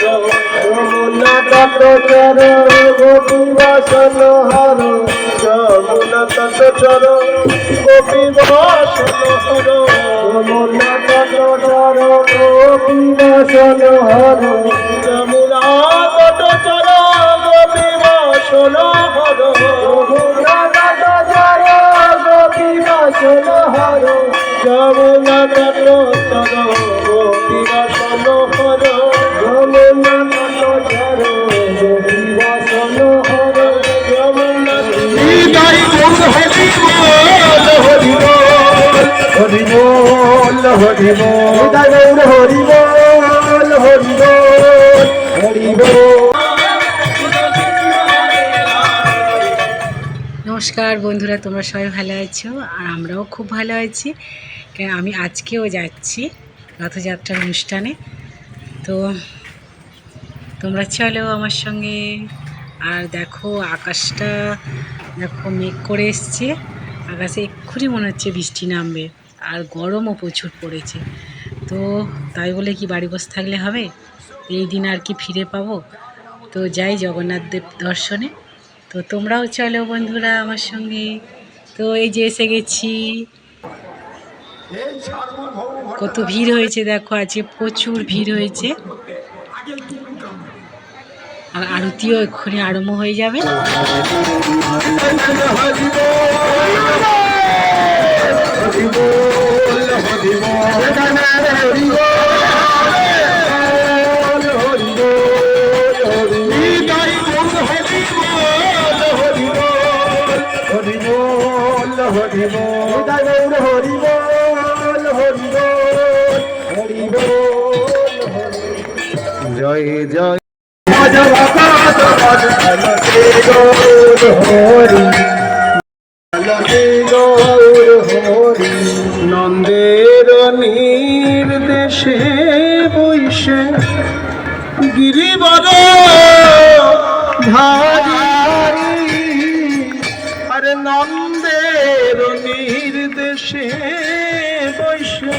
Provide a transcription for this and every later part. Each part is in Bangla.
যমুনা তট চর গোপী বাসন হর। যমুনা তট চর গোপী বাসন হর। যমুনা তট চর গোপী বাসন হর। যমুনা তট চর গোপী বাসন হর। যমুনা তট চর গোপী বাসন হর। যমুনা তট চর গোপী বাসন হর। হর যমুনা হৃদয় গুণ হরি হরি বল হরি বল হরি বল। হৃদয় গৌর হরি বল হরি বল হরি বল। নমস্কার বন্ধুরা তোমরা সবাই ভালো আছো? আর আমরাও খুব ভালো আছি। কেন আমি আজকেও যাচ্ছি রথযাত্রার অনুষ্ঠানে। তো তোমরা চলো আমার সঙ্গে। আর দেখো আকাশটা দেখো মেঘ করে এসছে। আকাশে এক্ষুনি মনে হচ্ছে বৃষ্টি নামবে। আর গরমও প্রচুর পড়েছে। তো তাই বলে কি বাড়ি বসে থাকলে হবে? এই দিন আর কি ফিরে পাবো? তো যাই জগন্নাথ দেব দর্শনে। তো তোমরাও চলো বন্ধুরা আমার সঙ্গে। তো এই যে এসে গেছি। কত ভিড় হয়েছে দেখো আজকে প্রচুর ভিড় হয়েছে। আর আরতিও এক্ষুনি আরম্ভ হয়ে যাবে। জয় জয়। নন্দের নির্দেশে বৈশে গিরিবর ধারি। আরে নন্দের নির্দেশে বৈশে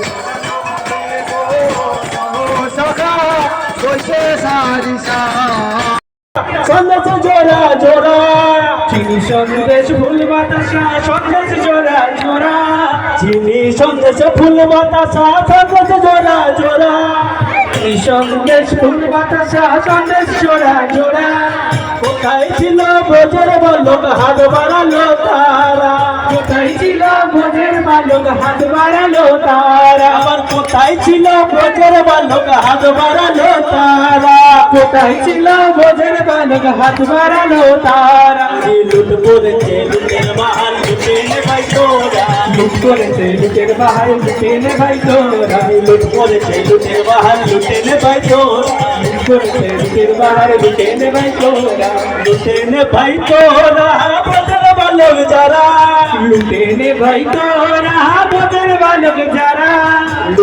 সন্দেশ জোড়া জোড়া, চিনি সন্দেশ ফুল বাতাসা, সন্দেশ জোড়া জোড়া, চিনি সন্দেশ ফুল বাতাসা, সন্দেশ জোড়া জোড়া, চিনি সন্দেশ ফুল বাতাসা, সন্দেশ জোড়া জোড়া। কোথায় ছিল বোঝের বালক, হাত বাড়ালো কোথায় ছিল বোঝের বালক? হাত বাড়ালো তারা। কোথায় ছিল বোঝের বালক? হাত বাড়ালো তারা। লুট করেছে লুটের বাহার লুটে ভাই তোরা। লুট করেছে লুটের বাহার লুটে ভাই তোরা। লুট করেছে লুটের বাহার লুটে ভাই তোরা। লুট করেছে লুটের বাহার লুটে ভাই তোরা। লুটে ভাই তোরা।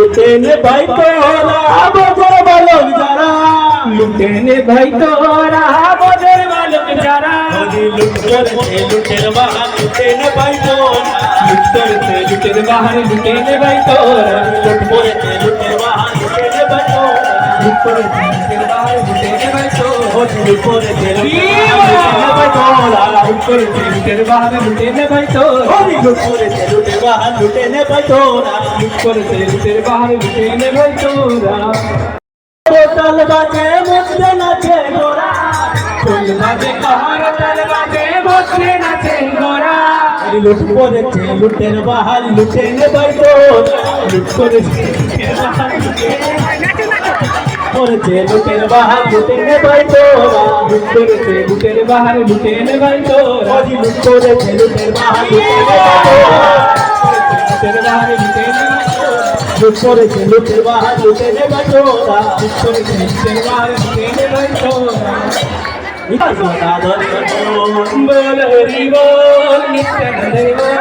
লুটে নে ভাই তোরা বজর বালক যারা। লুটেনে ভাই তোরা বজর বালক যারা। লুট করেছে লুটের বাহার লুটে নে ভাই তোরা। লুট করেছে লুটের বাহার লুটে নে ভাই তোরা। লুট করেছে লুটের বাহার লুটে নে ভাই তোরা। লুট করেছে লুটের বাহার লুটে নে ভাই তোরা লুট করেছে লুটের বাহার লুটে নে ভাই তোরা লুট করেছে লুটের বাহার লুটে নে ভাই তোরা লুট করেছে লুটের বাহার লুটে নে ভাই তোরা তাল বাজে মুদ্রে নাচে গোরা ফুল বাজে কহর তাল বাজে মুদ্রে নাচে গোরা লুট করেছে লুটের করেছে লুটের বাহার লুটে নেবাই তোরা। করেছে লুটের বাহার লুটে নেবাই তোরা। লুট করেছে লুটের বাহার লুটে নেবাই তোরা। লুটের বাহার লুটে নেবাই লুট করেছে লুটের বাহার লুটে নেবাই তোরা। লুট করেছে লুটের বাহার লুটে নেবাই তোরা। দাদা বলে হরিবল নিত্য হরিবল